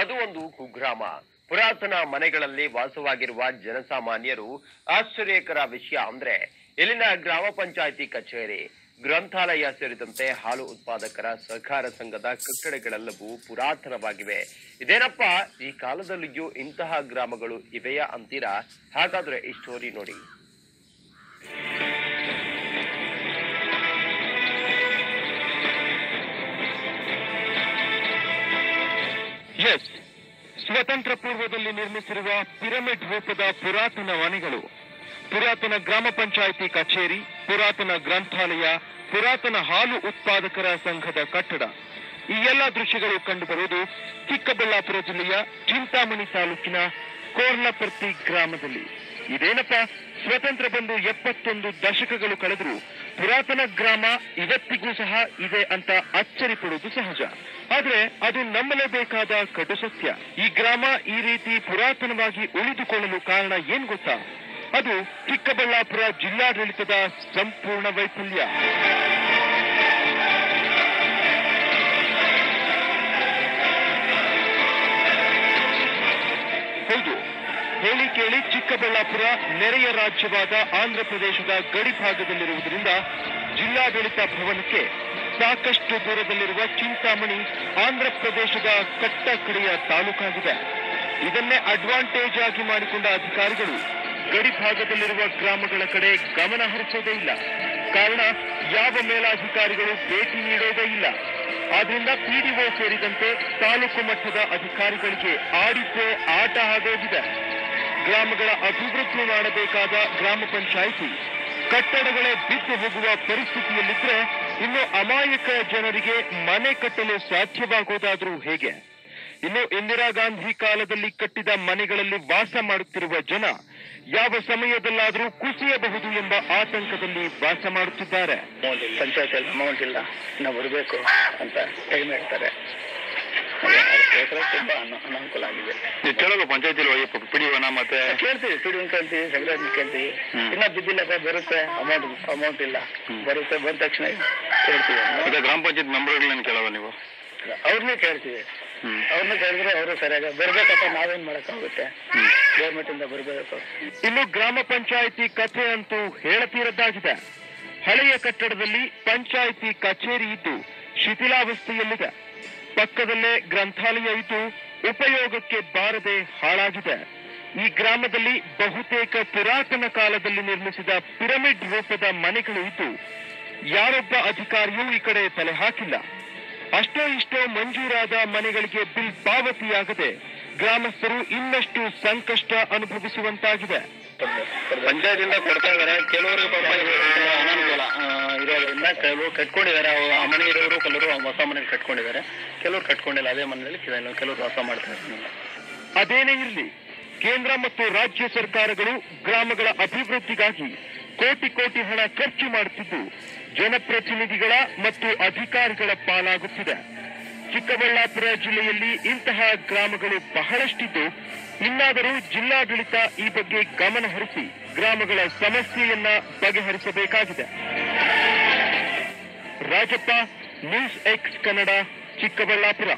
ಅದು ಒಂದು ಕುಗ್ರಾಮ. ಪುರಾತನ ಮನೆಗಳಲ್ಲಿ ವಾಸವಾಗಿರುವ ಜನಸಾಮಾನ್ಯರು ಆಶ್ಚರ್ಯಕರ ವಿಷಯ ಅಂದ್ರೆ ಇಲ್ಲಿನ ಗ್ರಾಮ ಪಂಚಾಯಿತಿ ಕಚೇರಿ, ಗ್ರಂಥಾಲಯ ಸೇರಿದಂತೆ ಹಾಲು ಉತ್ಪಾದಕರ ಸಹಕಾರ ಸಂಘದ ಕಟ್ಟಡಗಳೆಲ್ಲವೂ ಪುರಾತನವಾಗಿವೆ. ಇದೇನಪ್ಪ? ಈ ಕಾಲದಲ್ಲಿಯೂ ಇಂತಹ ಗ್ರಾಮಗಳು ಇವೆಯಾ ಅಂತೀರಾ? ಹಾಗಾದ್ರೆ ಈ ಸ್ಟೋರಿ ನೋಡಿ. ಸ್ವತಂತ್ರ ಪೂರ್ವದಲ್ಲಿ ನಿರ್ಮಿಸಿರುವ ಪಿರಮಿಡ್ ರೂಪದ ಪುರಾತನ ಮನೆಗಳು ಪುರಾತನ ಗ್ರಾಮ ಪಂಚಾಯಿತಿ ಕಚೇರಿ, ಪುರಾತನ ಗ್ರಂಥಾಲಯ, ಪುರಾತನ ಹಾಲು ಉತ್ಪಾದಕರ ಸಂಘದ ಕಟ್ಟಡ. ಈ ಎಲ್ಲ ದೃಶ್ಯಗಳು ಕಂಡುಬರುವುದು ಚಿಕ್ಕಬಳ್ಳಾಪುರ ಜಿಲ್ಲೆಯ ಚಿಂತಾಮಣಿ ತಾಲೂಕಿನ ಕೋರ್ಲಪರ್ತಿ ಗ್ರಾಮದಲ್ಲಿ. ಇದೇನಪ್ಪ? ಸ್ವತಂತ್ರ ಬಂದು ಎಪ್ಪತ್ತೊಂದು ದಶಕಗಳು ಕಳೆದರೂ ಪುರಾತನ ಗ್ರಾಮ ಇವತ್ತಿಗೂ ಸಹ ಇದೆ ಅಂತ ಅಚ್ಚರಿ ಪಡುವುದು ಸಹಜ. ಆದ್ರೆ ಅದು ನಂಬಲೇಬೇಕಾದ ಕಟು ಸತ್ಯ. ಈ ಗ್ರಾಮ ಈ ರೀತಿ ಪುರಾತನವಾಗಿ ಉಳಿದುಕೊಳ್ಳಲು ಕಾರಣ ಏನ್ ಗೊತ್ತಾ? ಅದು ಚಿಕ್ಕಬಳ್ಳಾಪುರ ಜಿಲ್ಲಾಡಳಿತದ ಸಂಪೂರ್ಣ ವೈಫಲ್ಯ. ಹೇಳಿ ಕೇಳಿ ಚಿಕ್ಕಬಳ್ಳಾಪುರ ನೆರೆಯ ರಾಜ್ಯವಾದ ಆಂಧ್ರ ಪ್ರದೇಶದ ಗಡಿ ಭಾಗದಲ್ಲಿರುವುದರಿಂದ ಜಿಲ್ಲಾಡಳಿತ ಭವನಕ್ಕೆ ಸಾಕಷ್ಟು ದೂರದಲ್ಲಿರುವ ಚಿಂತಾಮಣಿ ಆಂಧ್ರ ಪ್ರದೇಶದ ಕಟ್ಟ ಕಡೆಯ ತಾಲೂಕಾಗಿದೆ. ಇದನ್ನೇ ಅಡ್ವಾಂಟೇಜ್ ಆಗಿ ಮಾಡಿಕೊಂಡ ಅಧಿಕಾರಿಗಳು ಗಡಿ ಭಾಗದಲ್ಲಿರುವ ಗ್ರಾಮಗಳ ಕಡೆ ಗಮನ ಹರಿಸೋದೇ ಇಲ್ಲ. ಕಾರಣ ಯಾವ ಮೇಲಾಧಿಕಾರಿಗಳು ಭೇಟಿ ನೀಡೋದೇ ಇಲ್ಲ. ಆದ್ರಿಂದ ಪಿಡಿಒ ಸೇರಿದಂತೆ ತಾಲೂಕು ಮಟ್ಟದ ಅಧಿಕಾರಿಗಳಿಗೆ ಆಡಿದ್ದೇ ಆಟ ಆಗೋಗಿದೆ. ಗ್ರಾಮಗಳ ಅಭಿವೃದ್ಧಿ ಮಾಡಬೇಕಾದ ಗ್ರಾಮ ಪಂಚಾಯಿತಿ ಕಟ್ಟಡಗಳೇ ಬಿದ್ದು ಹೋಗುವ ಪರಿಸ್ಥಿತಿಯಲ್ಲಿದ್ರೆ ಇನ್ನು ಅಮಾಯಕ ಜನರಿಗೆ ಮನೆ ಕಟ್ಟಲು ಸಾಧ್ಯವಾಗೋದಾದ್ರೂ ಹೇಗೆ? ಇನ್ನು ಇಂದಿರಾ ಗಾಂಧಿ ಕಾಲದಲ್ಲಿ ಕಟ್ಟಿದ ಮನೆಗಳಲ್ಲಿ ವಾಸ ಮಾಡುತ್ತಿರುವ ಜನ ಯಾವ ಸಮಯದಲ್ಲಾದರೂ ಕುಸಿಯಬಹುದು ಎಂಬ ಆತಂಕದಲ್ಲಿ ವಾಸ ಮಾಡುತ್ತಿದ್ದಾರೆ. ಪಂಚಾಯತ್ ಅಮೌಂಟ್ ಇಲ್ಲ ನಾವು ಬರಬೇಕು ಅಂತ ಹೇಳ್ತಾರೆ. ತುಂಬಾ ಅನುಕೂಲ ಅನಾನುಕೂಲ ಆಗಿದೆ. ಕೇಳೋದು ಪಂಚಾಯತಿಲಿ ಪಿಡಿಯೋಣ ಮತ್ತೆ ಕೇಳ್ತೀವಿ. ಪಿಡಿ ಕೇಳ್ತೀವಿ ಸಂಕ್ರಾಂತಿ ಕೇಳ್ತೀವಿ. ಇನ್ನ ಬಿದ್ದಿಲ್ಲ ಸರ್ ಬರುತ್ತೆ. ಅಮೌಂಟ್ ಅಮೌಂಟ್ ಇಲ್ಲ. ಬರುತ್ತೆ. ಬಂದ ತಕ್ಷಣ ಹೇಳ್ತೀವಿ ಮತ್ತೆ ಗ್ರಾಮ ಪಂಚಾಯತ್ ಮೆಂಬರ್ಗಳನ್ನ ಕೇಳಲ್ಲ ನೀವು? ಅವ್ರನ್ನ ಕೇಳ್ತೀವಿ. ಅವ್ರನ್ನ ಕೇಳಿದ್ರೆ ಅವರು ಸರಿಯಾಗ ಬರ್ಬೇಕಪ್ಪ ನಾವೇನ್ ಮಾಡಕ್ಕಾಗುತ್ತೆ? ಗೌರ್ಮೆಂಟ್ ಇಂದ ಬರ್ಬೇಕು. ಇನ್ನು ಗ್ರಾಮ ಪಂಚಾಯತಿ ಕಥೆ ಅಂತೂ ಹೇಳತೀರದ್ದಾಗಿದೆ. ಹಳೆಯ ಕಟ್ಟಡದಲ್ಲಿ ಪಂಚಾಯಿತಿ ಕಚೇರಿ ಇದ್ದು ಶಿಥಿಲಾವಸ್ಥೆಯಲ್ಲಿದೆ. ಪಕ್ಕದಲ್ಲೇ ಗ್ರಂಥಾಲಯ ಇದ್ದು ಉಪಯೋಗಕ್ಕೆ ಬಾರದೆ ಹಾಳಾಗಿದೆ. ಈ ಗ್ರಾಮದಲ್ಲಿ ಬಹುತೇಕ ಪುರಾತನ ಕಾಲದಲ್ಲಿ ನಿರ್ಮಿಸಿದ ಪಿರಮಿಡ್ ರೂಪದ ಮನೆಗಳು ಇದ್ದು, ಯಾರೊಬ್ಬ ಅಧಿಕಾರಿಯೂ ಈ ಕಡೆ ತಲೆ ಹಾಕಿಲ್ಲ. ಅಷ್ಟೋ ಇಷ್ಟೋ ಮಂಜೂರಾದ ಮನೆಗಳಿಗೆ ಬಿಲ್ ಪಾವತಿಯಾಗದೆ ಗ್ರಾಮಸ್ಥರು ಇನ್ನಷ್ಟು ಸಂಕಷ್ಟ ಅನುಭವಿಸುವಂತಾಗಿದೆ. ಪಂಚಾಯತಿಂದ ಕೊಡ್ತಾ ಇದಾರೆ. ಕೆಲವರಿಗೆ ಪಾಪ ಅನಾನುಕೂಲ. ಇರೋದ್ರಿಂದ ಕೆಲವರು ಕಟ್ಕೊಂಡಿದ್ದಾರೆ. ಆ ಮನೆ ಇರೋರು ಕೆಲವರು ಹೊಸ ಮನೆ ಕಟ್ಕೊಂಡಿದ್ದಾರೆ. ಕೆಲವರು ಕಟ್ಕೊಂಡಿಲ್ಲ. ಅದೇ ಮನೆಯಲ್ಲಿ ಕೆಲವರು ಹೊಸ ಮಾಡ್ತಾ ಅದೇನೇ ಇರಲಿ, ಕೇಂದ್ರ ಮತ್ತು ರಾಜ್ಯ ಸರ್ಕಾರಗಳು ಗ್ರಾಮಗಳ ಅಭಿವೃದ್ಧಿಗಾಗಿ ಕೋಟಿ ಕೋಟಿ ಹಣ ಖರ್ಚು ಮಾಡುತ್ತಿದ್ದು, ಜನಪ್ರತಿನಿಧಿಗಳ ಮತ್ತು ಅಧಿಕಾರಿಗಳ ಪಾಲಾಗುತ್ತಿದೆ. ಚಿಕ್ಕಬಳ್ಳಾಪುರ ಜಿಲ್ಲೆಯಲ್ಲಿ ಇಂತಹ ಗ್ರಾಮಗಳು ಬಹಳಷ್ಟಿದ್ದು, ಇನ್ನಾದರೂ ಜಿಲ್ಲಾಡಳಿತ ಈ ಬಗ್ಗೆ ಗಮನ ಹರಿಸಿ ಗ್ರಾಮಗಳ ಸಮಸ್ಯೆಯನ್ನ ಬಗೆಹರಿಸಬೇಕಾಗಿದೆ. Rajappa, news X Kannada, Chikkaballapur.